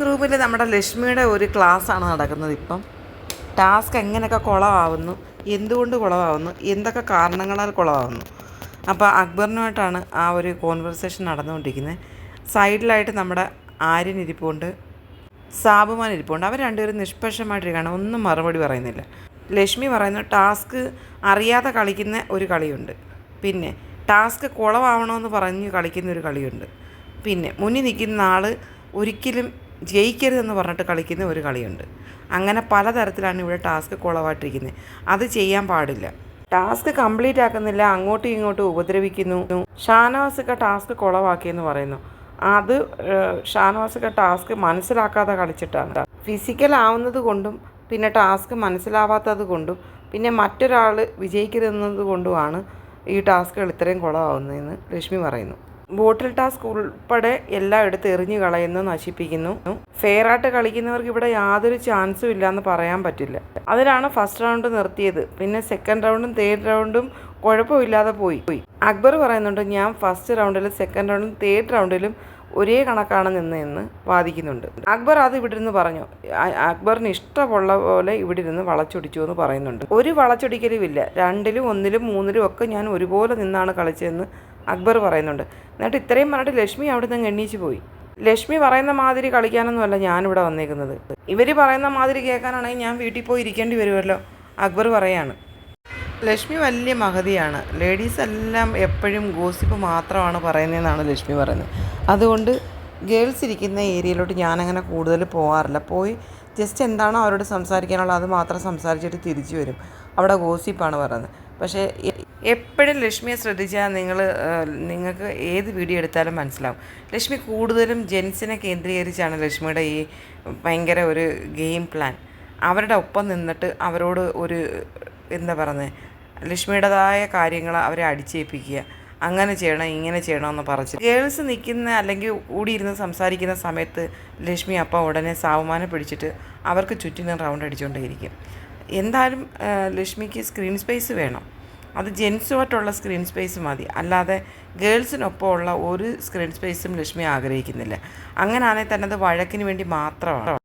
Drawing റൂമിൽ നമ്മുടെ ലക്ഷ്മിയുടെ ഒരു ക്ലാസ്സാണ് നടക്കുന്നത് ഇപ്പം. ടാസ്ക് എങ്ങനെയൊക്കെ കുളമാവുന്നു എന്തുകൊണ്ട് കുളമാവുന്നു എന്തൊക്കെ കാരണങ്ങളാൽ കുളമാവുന്നു അപ്പോൾ അക്ബറിനുമായിട്ടാണ് ആ ഒരു കോൺവെർസേഷൻ നടന്നുകൊണ്ടിരിക്കുന്നത്. സൈഡിലായിട്ട് നമ്മുടെ ആര്യൻ ഇരിപ്പുണ്ട് സാബുമാൻ ഇരിപ്പുണ്ട്. അവർ രണ്ടുപേരും നിഷ്പക്ഷമായിട്ടിരിക്കുകയാണ് ഒന്നും മറുപടി പറയുന്നില്ല. ലക്ഷ്മി പറയുന്നു ടാസ്ക് അറിയാതെ കളിക്കുന്ന ഒരു കളിയുണ്ട്. പിന്നെ ടാസ്ക് കുളമാവണമെന്ന് പറഞ്ഞ് കളിക്കുന്ന ഒരു കളിയുണ്ട്. പിന്നെ മുന്നിൽ നിൽക്കുന്ന ആൾ ഒരിക്കലും ജയിക്കരുതെന്ന് പറഞ്ഞിട്ട് കളിക്കുന്ന ഒരു കളിയുണ്ട്. അങ്ങനെ പലതരത്തിലാണ് ഇവിടെ ടാസ്ക് കുളവായിട്ടിരിക്കുന്നത് അത് ചെയ്യാൻ പാടില്ല. ടാസ്ക് കംപ്ലീറ്റ് ആക്കുന്നില്ല അങ്ങോട്ടും ഇങ്ങോട്ടും ഉപദ്രവിക്കുന്നു. ഷാനവാസൊക്കെ ടാസ്ക് കുളവാക്കിയെന്ന് പറയുന്നു. അത് ഷാനവാസൊക്കെ ടാസ്ക് മനസ്സിലാക്കാതെ കളിച്ചിട്ടാണ്. ഫിസിക്കൽ ആവുന്നത് കൊണ്ടും പിന്നെ ടാസ്ക് മനസ്സിലാവാത്തത് കൊണ്ടും പിന്നെ മറ്റൊരാൾ വിജയിക്കരുതെന്നത് കൊണ്ടുമാണ് ഈ ടാസ്കുകൾ ഇത്രയും കുളമാവുന്നതെന്ന് ലക്ഷ്മി പറയുന്നു. ബോട്ടിൽ ടാസ്ക് ഉൾപ്പെടെ എല്ലാം എടുത്ത് എറിഞ്ഞു കളയുന്നു നശിപ്പിക്കുന്നു. ഫെയർ ആയിട്ട് കളിക്കുന്നവർക്ക് ഇവിടെ യാതൊരു ചാൻസും ഇല്ലയെന്ന് പറയാൻ പറ്റില്ല. അതിലാണ് ഫസ്റ്റ് റൗണ്ട് നിർത്തിയത്. പിന്നെ സെക്കൻഡ് റൗണ്ടും തേർഡ് റൗണ്ടും കുഴപ്പമില്ലാതെ പോയി. അക്ബർ പറയുന്നുണ്ട് ഞാൻ ഫസ്റ്റ് റൗണ്ടിലും സെക്കൻഡ് റൗണ്ടിലും തേർഡ് റൗണ്ടിലും ഒരേ കണക്കാണ് നിന്നതെന്ന് വാദിക്കുന്നുണ്ട്. അക്ബർ അത് ഇവിടെ നിന്ന് പറഞ്ഞു അക്ബറിന് ഇഷ്ടമുള്ള പോലെ ഇവിടെ നിന്ന് വളച്ചൊടിച്ചു എന്ന് പറയുന്നുണ്ട്. ഒരു വളച്ചൊടിക്കലും ഇല്ല രണ്ടിലും ഒന്നിലും മൂന്നിലും ഒക്കെ ഞാൻ ഒരുപോലെ നിന്നാണ് കളിച്ചതെന്ന് അക്ബർ പറയുന്നുണ്ട്. എന്നിട്ട് ഇത്രയും പറഞ്ഞിട്ട് ലക്ഷ്മി അവിടെ നിന്ന് എണ്ണീച്ച് പോയി. ലക്ഷ്മി പറയുന്ന മാതിരി കളിക്കാനൊന്നുമല്ല ഞാനിവിടെ വന്നേക്കുന്നത്. ഇവർ പറയുന്ന മാതിരി കേൾക്കാനാണെങ്കിൽ ഞാൻ വീട്ടിൽ പോയി ഇരിക്കേണ്ടി വരുമല്ലോ അക്ബർ പറയാണ്. ലക്ഷ്മി വലിയ മഹതിയാണ്. ലേഡീസ് എല്ലാം എപ്പോഴും ഗോസിപ്പ് മാത്രമാണ് പറയുന്നതെന്നാണ് ലക്ഷ്മി പറയുന്നത്. അതുകൊണ്ട് ഗേൾസ് ഇരിക്കുന്ന ഏരിയയിലോട്ട് ഞാനങ്ങനെ കൂടുതൽ പോകാറില്ല പോയി ജസ്റ്റ് എന്താണോ അവരോട് സംസാരിക്കാനുള്ളത്? അത് മാത്രം സംസാരിച്ചിട്ട് തിരിച്ചു വരും. അവിടെ ഗോസിപ്പാണ് പറയുന്നത്. പക്ഷേ എപ്പോഴും ലക്ഷ്മിയെ ശ്രദ്ധിച്ചാൽ നിങ്ങൾ നിങ്ങൾക്ക് ഏത് വീഡിയോ എടുത്താലും മനസ്സിലാവും. ലക്ഷ്മി കൂടുതലും ജെൻസിനെ കേന്ദ്രീകരിച്ചാണ് ലക്ഷ്മിയുടെ ഈ ഭയങ്കര ഒരു ഗെയിം പ്ലാൻ. അവരുടെ ഒപ്പം നിന്നിട്ട് അവരോട് ഒരു എന്താ പറയുന്നത് ലക്ഷ്മിയുടേതായ കാര്യങ്ങൾ അവരെ അടിച്ചേൽപ്പിക്കുക. അങ്ങനെ ചെയ്യണം ഇങ്ങനെ ചെയ്യണമെന്ന് പറഞ്ഞു ഗേൾസ് നിൽക്കുന്ന അല്ലെങ്കിൽ കൂടിയിരുന്ന് സംസാരിക്കുന്ന സമയത്ത് ലക്ഷ്മി അപ്പ ഉടനെ സാവമാനം പിടിച്ചിട്ട് അവർക്ക് ചുറ്റിനും റൗണ്ട് അടിച്ചുകൊണ്ടേയിരിക്കും എന്തായാലും ലക്ഷ്മിക്ക് സ്ക്രീൻ സ്പേസ് വേണം. അത് ജെൻസുമായിട്ടുള്ള സ്ക്രീൻ സ്പേസ് മതി. അല്ലാതെ ഗേൾസിനൊപ്പമുള്ള ഒരു സ്ക്രീൻ സ്പേസും ലക്ഷ്മി ആഗ്രഹിക്കുന്നില്ല. അങ്ങനെയാണെങ്കിൽ തന്നെ അത് വഴക്കിന് വേണ്ടി മാത്രമാണ്.